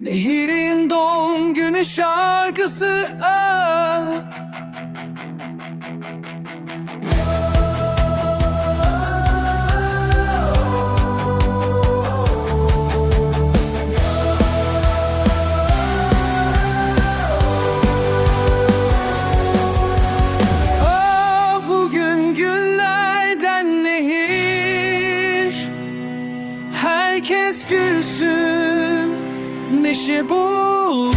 Nehirin doğum günü şarkısı ah. Neşe bulsun.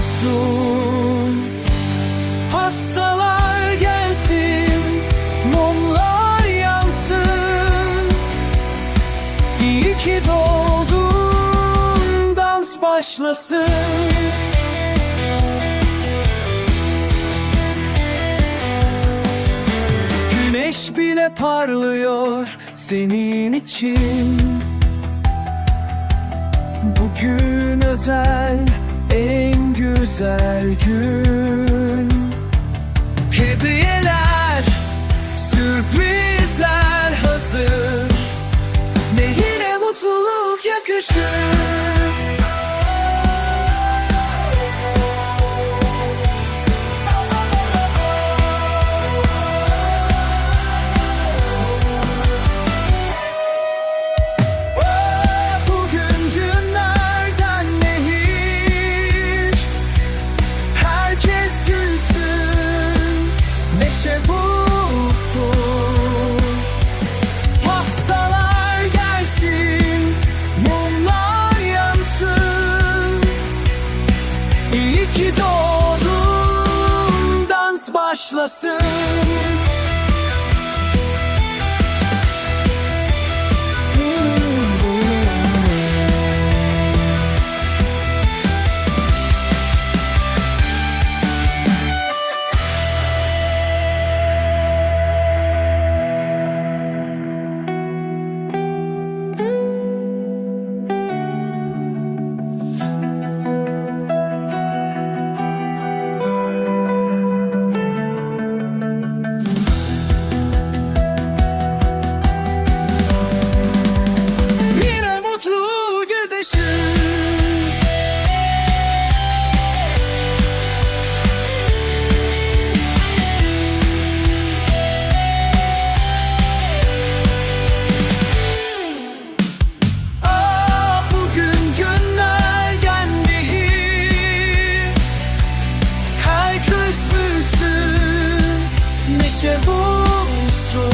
Hastalar gelsin Mumlar yansın. İyi ki doğdun Dans başlasın. Güneş bile parlıyor senin için. Bugün özel güzel gün. Hediyeler, sürprizler hazır. Nehire mutluluk yakışır başlasın Neşe bulsun.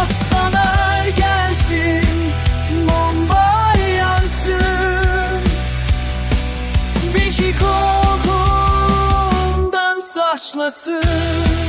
Aksanar gelsin Mumbai yansın. Bir ki kokundan saçlasın